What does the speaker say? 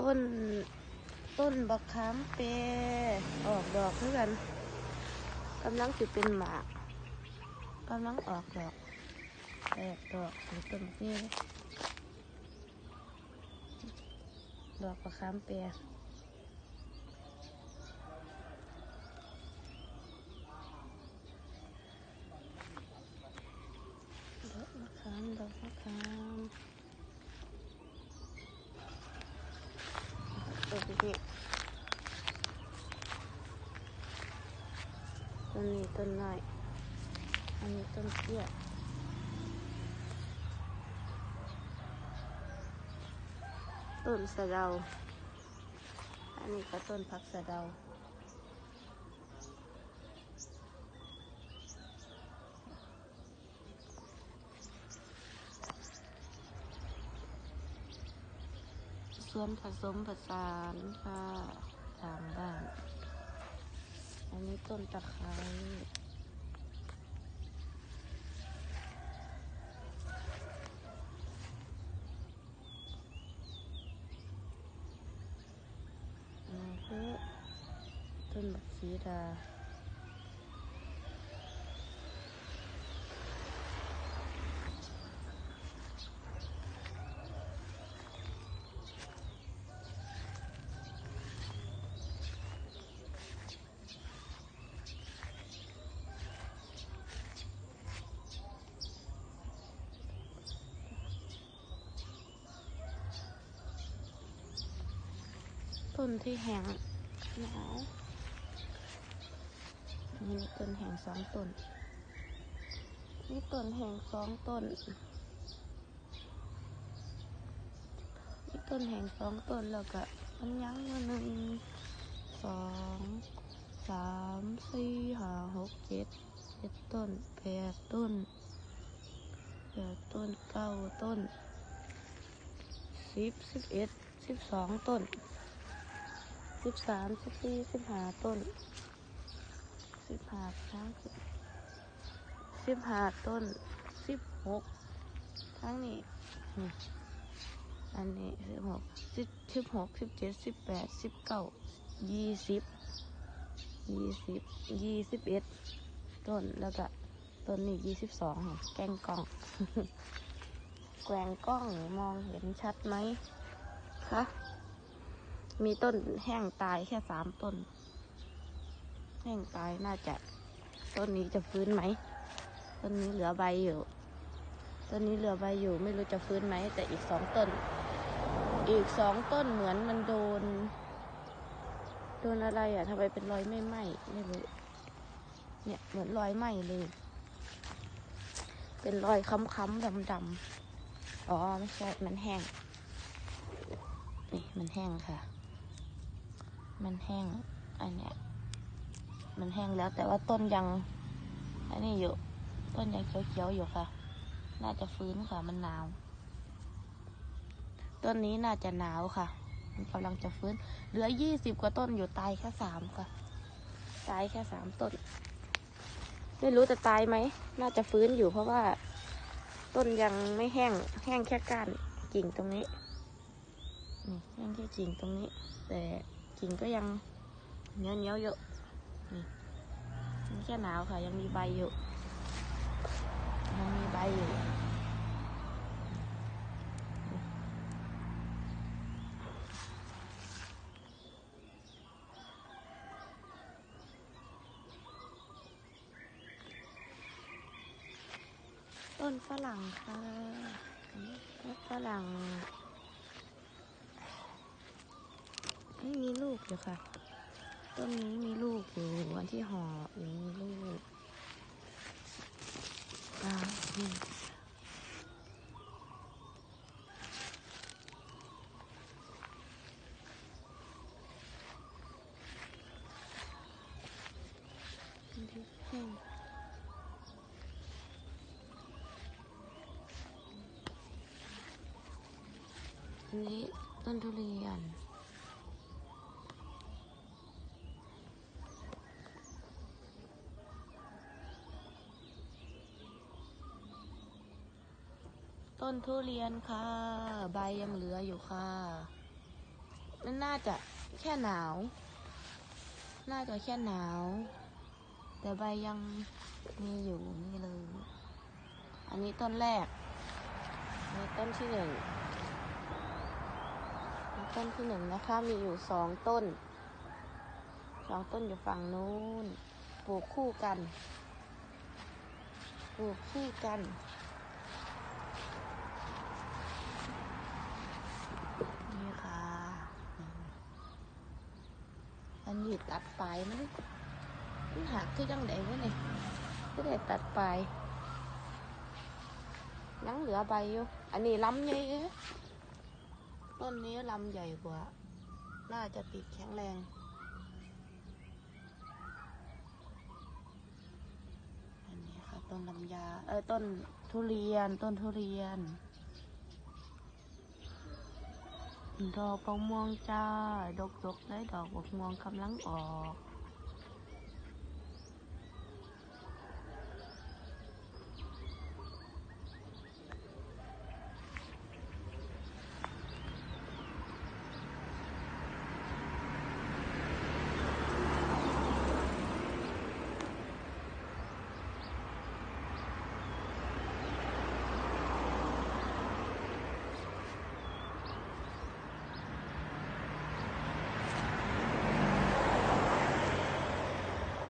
ต้น ต้นบักขามเปออกดอกเพื่อกันกำลังจะเป็นหมากกำลังออกดอกแตกดอกหรือต้นนี่ดอกบักขามเปรดอกมะขามดอกมะขามต้นนี้ ต้นนี้ต้นน้อย อันนี้ต้นเตี้ยต้นสะเดา อันนี้ก็ต้นผักสะเดา ส่วนผสมผสานค่ะทางบ้าน อันนี้ต้นตะไคร้อันนี้ต้นบักชีดา ต้นที่แห้งหนาวนี่ต้นแห้งสองต้นนี่ต้นแห้งสองต้นนี่ต้นแห้งสองต้นแล้วก็มันยั้งมาหนึ่งสองสามสี่ห้าหกเจ็ดเจ็ดต้นแปดต้นแปดต้นเก้าต้นสิบสิบเอ็ดสิบสองต้น สิบสามสิบสี่สิบห้าต้นสิบห้าครั้งสิบห้าต้นสิบหกทั้งนี่อันนี้สิบหกสิบสิบหกสิบเจ็ดสิบแปดสิบเก้ายี่สิบยี่สิบยี่สิบเอ็ดต้นแล้วก็ต้นนี้ยี่สิบสองแกงกล้องแกงกล้องมองเห็นชัดไหมคะ มีต้นแห้งตายแค่สามต้น แห้งตายน่าจะต้นนี้จะฟื้นไหมต้นนี้เหลือใบอยู่ต้นนี้เหลือใบอยู่ ไม่รู้จะฟื้นไหมแต่อีกสองต้น อีกสองต้นเหมือนมันโดน โดนอะไรอะทำไมเป็นรอยไม่ไหม้ไม่รู้เนี่ยเหมือนรอยไหม้เลย เป็นรอยค้ำๆดำๆอ๋อไม่ใช่มันแห้ง นี่มันแห้งค่ะ มันแห้ง อันเนี้ย มันแห้งแล้วแต่ว่าต้นยัง อันนี้อยู่ ต้นยังเขียวๆอยู่ค่ะ น่าจะฟื้นค่ะ มันหนาว ต้นนี้น่าจะหนาวค่ะ มันกำลังจะฟื้น เหลือยี่สิบกว่าต้นอยู่ตายแค่สามค่ะ ตายแค่สามต้น ไม่รู้จะตายไหม น่าจะฟื้นอยู่เพราะว่า ต้นยังไม่แห้ง แห้งแค่ก้านกิ่งตรงนี้ นี่แห้งแค่กิ่งตรงนี้ แต่ กิ่งก็ยังเนียวเนียวๆอะนี่แค่หนาวค่ะ ยังมีใบอยู่ยังมีใบอยู่ต้นฝรั่งค่ะต้นฝรั่ง ไม่มีลูกอยู่ค่ะ ต้นนี้มีลูกอยู่วันที่ห่อยู่มีลูกอ่าที่แห้งอันนี้ต้นทุเรียน ต้นทุเรียนค่ะ ใบยังเหลืออยู่ค่ะมันน่าจะแค่หนาว น่าจะแค่หนาว แต่ใบยังมีอยู่นี่เลย อันนี้ต้นแรกอันนี้ต้นที่หนึ่งต้นที่หนึ่งนะคะ มีอยู่สองต้น สองต้นอยู่ฝั่งนู้น ปลูกคู่กัน ปลูกคู่กันค่ะ อันนี้ตัดปลายมันมันหักคือจังไดวะเนี่ยก็ได้ตัดปลายยังเหลือใบอยู่ อันนี้ลำใหญ่ต้นนี้ลำใหญ่กว่า น่าจะติดแข็งแรงอันนี้ค่ะต้นลำยาเอ้ยต้นทุเรียนต้นทุเรียน ดอกบกม่วงจ้า ดกดกได้ดอกบกม่วงกำลังออก